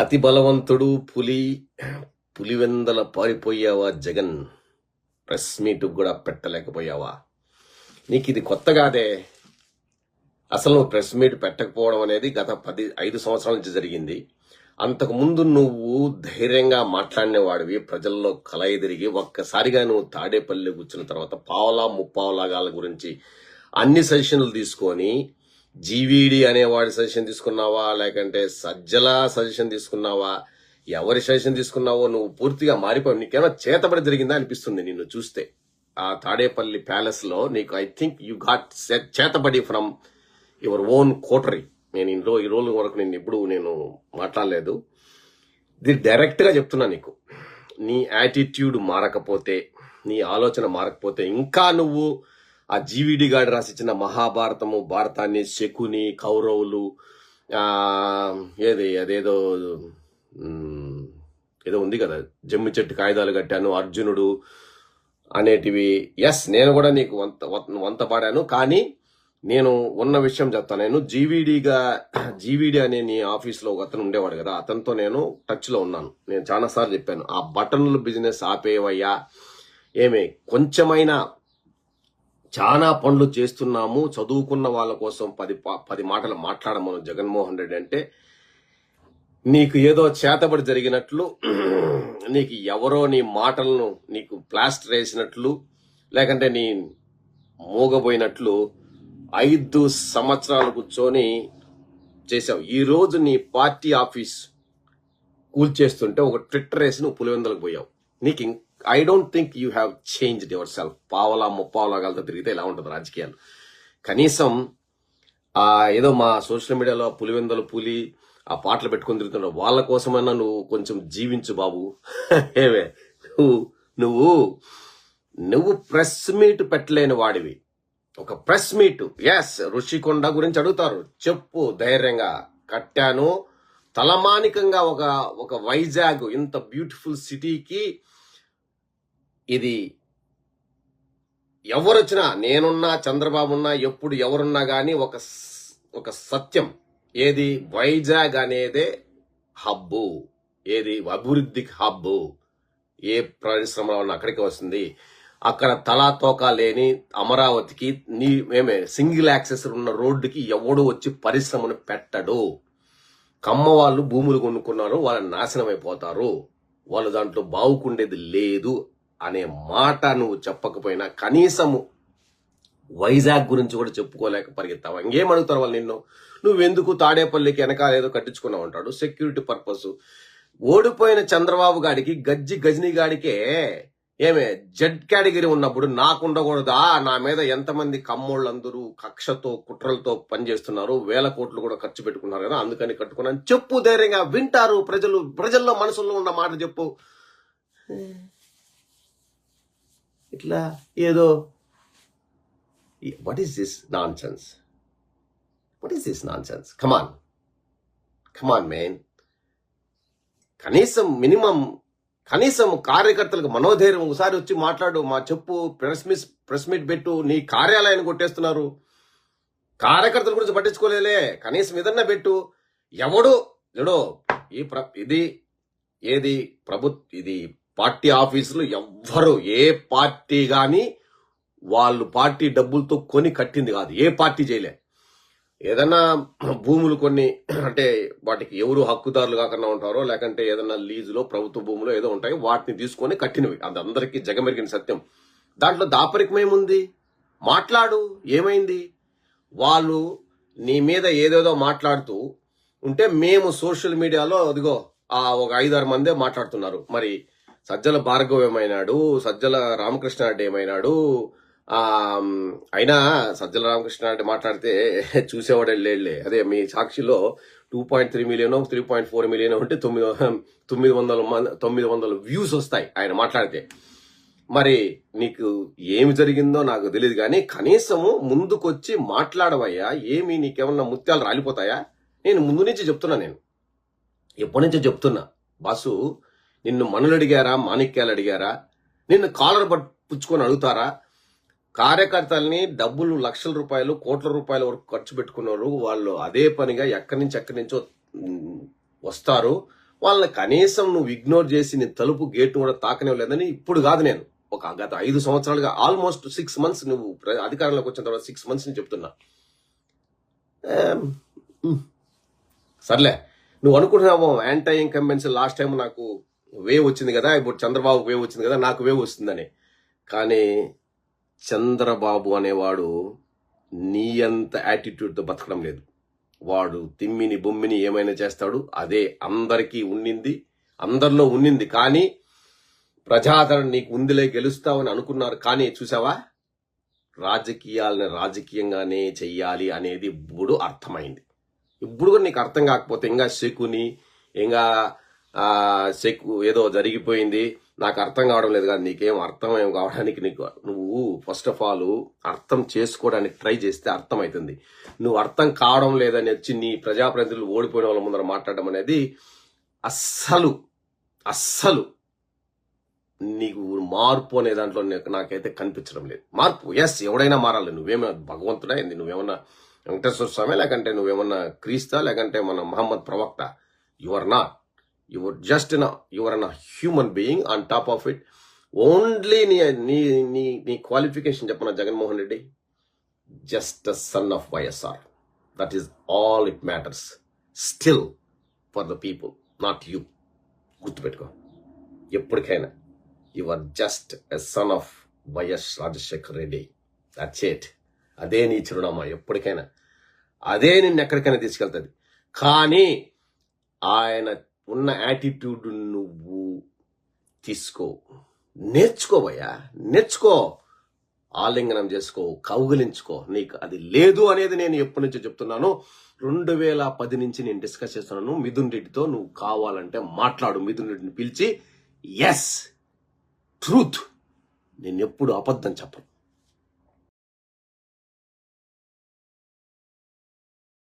అతి బలవంతుడు పులి పులివెందల పారిపోయావా జగన్? ప్రెస్ మీట్ కూడా పెట్టలేకపోయావా? నీకు ఇది కొత్త కాదే. అసలు నువ్వు ప్రెస్ మీట్ పెట్టకపోవడం అనేది గత పది ఐదు సంవత్సరాల నుంచి జరిగింది. అంతకు ముందు నువ్వు ధైర్యంగా మాట్లాడినవాడివి. ప్రజల్లో కలయి ఎదిరిగి ఒక్కసారిగా నువ్వు తాడేపల్లి కూర్చున్న తర్వాత పావలా ముప్పావలాగాల గురించి అన్ని సజెషన్లు తీసుకొని జీవీడి అనేవాడి సజెషన్ తీసుకున్నావా? లేకంటే సజ్జల సజెషన్ తీసుకున్నావా? ఎవరి సజెషన్ తీసుకున్నావో నువ్వు పూర్తిగా మారిపోయావు. నీకేమైనా చేతబడి జరిగిందా అనిపిస్తుంది నిన్ను చూస్తే. ఆ తాడేపల్లి ప్యాలెస్లో నీకు ఐ థింక్ యు గాట్ చేతబడి ఫ్రమ్ యువర్ ఓన్ కోటరీ నేను ఈ ఈ రోజు వరకు నేను ఎప్పుడు నేను మాట్లాడలేదు. ఇది డైరెక్ట్గా చెప్తున్నా నీకు. నీ యాటిట్యూడ్ మారకపోతే నీ ఆలోచన మారకపోతే ఇంకా నువ్వు ఆ జీవిడి గాడి రాసిచ్చిన మహాభారతము భారతాన్ని శకుని కౌరవులు ఏది అదేదో ఏదో ఉంది కదా జమ్మి చెట్టు కాగితాలు కట్టాను అర్జునుడు అనేటివి. ఎస్ నేను కూడా నీకు వంత వంత- పాడాను కానీ నేను ఉన్న విషయం చెప్తాను నేను జీవీడీగా జీవీడీ అనే నీ ఆఫీస్లో ఒక అతను ఉండేవాడు కదా అతనితో నేను టచ్లో ఉన్నాను. నేను చాలా సార్లు చెప్పాను ఆ బటన్లు బిజినెస్ ఆపేవయ్యా. ఏమి కొంచెమైనా చాలా పనులు చేస్తున్నాము చదువుకున్న వాళ్ళ కోసం పది పది మాటలు మాట్లాడమను జగన్మోహన్ రెడ్డి అంటే నీకు ఏదో చేతబడి జరిగినట్లు నీకు ఎవరో నీ మాటలను నీకు ప్లాస్టర్ వేసినట్లు లేకంటే నీ మూగబోయినట్లు ఐదు సంవత్సరాలు కూర్చొని చేసావు ఈ రోజు నీ పార్టీ ఆఫీస్ కూల్చేస్తుంటే ఒక ట్విట్టర్ వేసి నువ్వు పులివెందులకు పోయావు. నీకు I don't think you have changed yourself పావలా ముప్పావలా గలతో తిరిగితే ఇలా ఉంటుంది రాజకీయాలు. కనీసం ఆ ఏదో మా సోషల్ మీడియాలో పులివెందుల పులి ఆ పాటలు పెట్టుకుని తిరుగుతున్నావు వాళ్ళ కోసమైనా నువ్వు కొంచెం జీవించు బాబు. ఏవే నువ్వు నువ్వు నువ్వు ప్రెస్ మీట్ పెట్టలేని వాడివి. ఒక ప్రెస్ మీట్ ఎస్ రుషికొండ గురించి అడుగుతారు. చెప్పు ధైర్యంగా. కట్టాను. తలమానికంగా ఒక ఒక వైజాగ్ ఇంత బ్యూటిఫుల్ సిటీకి ఇది ఎవరొచ్చినా నేనున్నా చంద్రబాబున్నా ఎప్పుడు ఎవరున్నా కానీ ఒక ఒక సత్యం. ఏది? వైజాగ్ అనేదే హబ్బు. ఏది? అభివృద్ధికి హబ్బు. ఏ పరిశ్రమలో ఉన్న అక్కడికి వస్తుంది. అక్కడ తలాతోక లేని అమరావతికి నీ మేమే సింగిల్ యాక్సెస్ ఉన్న రోడ్డుకి ఎవడు వచ్చి పరిశ్రమను పెట్టడు. కమ్మ వాళ్ళు భూములు కొనుక్కున్నారు వాళ్ళు నాశనం అయిపోతారు. వాళ్ళు దాంట్లో బావుకుండేది లేదు అనే మాట నువ్వు చెప్పకపోయినా కనీసము వైజాగ్ గురించి కూడా చెప్పుకోలేక పరిగెత్తావు. ఇంకేమడుగుతారు వాళ్ళు నిన్ను? నువ్వెందుకు తాడేపల్లికి వెనకాల ఏదో కట్టించుకున్నావు అంటాడు. సెక్యూరిటీ పర్పస్ ఓడిపోయిన చంద్రబాబు గాడికి గజ్జి గజనీ గాడికే ఏమే జడ్ కేటగిరీ ఉన్నప్పుడు నాకు ఉండకూడదా నా మీద ఎంతమంది కమ్మోళ్ళందరూ కక్షతో కుట్రలతో పనిచేస్తున్నారు? వేల కోట్లు కూడా ఖర్చు పెట్టుకున్నారు కదా అందుకని కట్టుకున్నాను. చెప్పు ధైర్యంగా వింటారు ప్రజలు ప్రజల్లో మనసుల్లో ఉన్న మాట చెప్పు. ఇట్లా ఏదో what is this nonsense what is this nonsense come on come on main కనీసం మినిమం కనీసం కార్యకర్తలకు మనోధైర్యం ఒకసారి వచ్చి మాట్లాడు మా చెప్పు ప్రెస్ మీట్ ప్రెస్ మీట్ పెట్టు నీ కార్యాలయాన్ని కొట్టేస్తున్నారు. కార్యకర్తల గురించి పట్టించుకోలేలే. కనీసం ఏదన్నా పెట్టు. ఎవడు? ఎడో ఈ ప్ర ఇది ఏది ప్రభుత్వ ఇది పార్టీ ఆఫీసులు ఎవ్వరు ఏ పార్టీ గాని వాళ్ళు పార్టీ డబ్బులతో కొని కట్టింది కాదు. ఏ పార్టీ చేయలే. ఏదన్నా భూములు కొన్ని అంటే వాటికి ఎవరు హక్కుదారులు కాకుండా ఉంటారో లేకంటే ఏదన్నా లీజులో ప్రభుత్వ భూములో ఏదో ఉంటాయి వాటిని తీసుకొని కట్టినవి. అది అందరికీ జగమెరిగిన సత్యం. దాంట్లో దాపరికమేముంది మాట్లాడు. ఏమైంది? వాళ్ళు నీ మీద ఏదేదో మాట్లాడుతూ ఉంటే మేము సోషల్ మీడియాలో అదిగో ఆ ఒక ఐదారు మందే మాట్లాడుతున్నారు. మరి సజ్జల భార్గవ్ ఏమైనాడు? సజ్జల రామకృష్ణారెడ్డి ఏమైనాడు? అయినా సజ్జల అంటే మాట్లాడితే చూసేవాడు వెళ్ళే అదే మీ సాక్షిలో two point three million three point four million ఉంటే తొమ్మిది తొమ్మిది వందల తొమ్మిది వందల వ్యూస్ వస్తాయి ఆయన మాట్లాడితే. మరి నీకు ఏమి జరిగిందో నాకు తెలియదు కానీ కనీసము ముందుకొచ్చి మాట్లాడవయ్యా. ఏమి నీకేమన్నా ముత్యాలు రాలిపోతాయా? నేను ముందు నుంచి చెప్తున్నా నేను. ఎప్పటి నుంచో చెప్తున్నా. బాసు నిన్ను మనులు అడిగారా? మాణిక్యాలు అడిగారా? నిన్ను కాలర్ పట్టు పుచ్చుకొని అడుగుతారా? కార్యకర్తల్ని డబ్బులు లక్షల రూపాయలు కోట్ల రూపాయల వరకు ఖర్చు పెట్టుకున్నారు వాళ్ళు అదే పనిగా ఎక్కడి నుంచి ఎక్కడి నుంచో వస్తారు. వాళ్ళని కనీసం నువ్వు ఇగ్నోర్ చేసి నీ తలుపు గేట్ కూడా తాకనివ్వలేదని ఇప్పుడు కాదు నేను. ఒక గత ఐదు సంవత్సరాలుగా ఆల్మోస్ట్ సిక్స్ మంత్స్ నువ్వు ప్ర- అధికారంలోకి వచ్చిన తర్వాత సిక్స్ మంత్స్ నేను చెప్తున్నా. సర్లే. నువ్వు అనుకుంటున్నావు యాంటీ ఇన్కంబెన్స్ లాస్ట్ టైం నాకు వేవ్ వచ్చింది కదా ఇప్పుడు చంద్రబాబు వేవ్ వచ్చింది కదా నాకు వేవ్ వస్తుందని. కానీ చంద్రబాబు అనేవాడు నీ అంత యాటిట్యూడ్తో బతకడం లేదు. వాడు తిమ్మిని బొమ్మిని ఏమైనా చేస్తాడు అదే అందరికీ ఉన్నింది అందరిలో ఉన్నింది. కానీ ప్రజాదరణ నీకు ఉందిలే గెలుస్తావని అనుకున్నారు. కానీ చూసావా? రాజకీయాలని రాజకీయంగానే చెయ్యాలి అనేది ఇప్పుడు అర్థమైంది. ఇప్పుడు కూడా నీకు అర్థం కాకపోతే ఇంకా శకుని ఇంకా ఏదో జరిగిపోయింది. నాకు అర్థం కావడం లేదు కానీ నీకేం అర్థం ఏం కావడానికి నీకు నువ్వు ఫస్ట్ ఆఫ్ ఆల్ అర్థం చేసుకోవడానికి ట్రై చేస్తే అర్థమవుతుంది నువ్వు అర్థం కావడం లేదని వచ్చి నీ ప్రజాప్రతినిధులు ఓడిపోయిన వాళ్ళ ముందర మాట్లాడడం అనేది అస్సలు అస్సలు నీకు మార్పు అనే దాంట్లో నాకైతే కనిపించడం లేదు. మార్పు ఎస్ ఎవడైనా మారాలి. నువ్వేమైనా భగవంతుడా? ఏంది? నువ్వేమన్నా వెంకటేశ్వర స్వామి లేకంటే నువ్వేమన్నా క్రీస్తా లేకంటే మన మహమ్మద్ ప్రవక్త? You are not your just your an human being on top of it only నీ నీ నీ నీ క్వాలిఫికేషన్ చెప్పన Jaganmohan Reddy? Just son of YSR that is all it matters still for the people not you గుర్తుపెట్టుకో. ఎప్పటికైనా. You are just a son of YS Rajasekhar Reddy. That's it అదే నీ చిరునామా ఎప్పటికైనా. అదే నిన్ను ఎక్కడికైనా తీసుకెళ్తుంది. కానీ ఆయన ఉన్న యాటిట్యూడ్ నువ్వు తీసుకో. నేర్చుకోవయ్యా నేర్చుకో. ఆలింగనం చేసుకో కౌగిలించుకో. నీకు అది లేదు అనేది నేను ఎప్పటి నుంచో చెప్తున్నాను. రెండు వేల పది నుంచి నేను డిస్కస్ చేస్తున్నాను. మిథున్ రెడ్డితో నువ్వు కావాలంటే మాట్లాడు. మిథున్ రెడ్డిని పిలిచి ఎస్ ట్రూత్ నేను ఎప్పుడు అబద్ధం చెప్పను.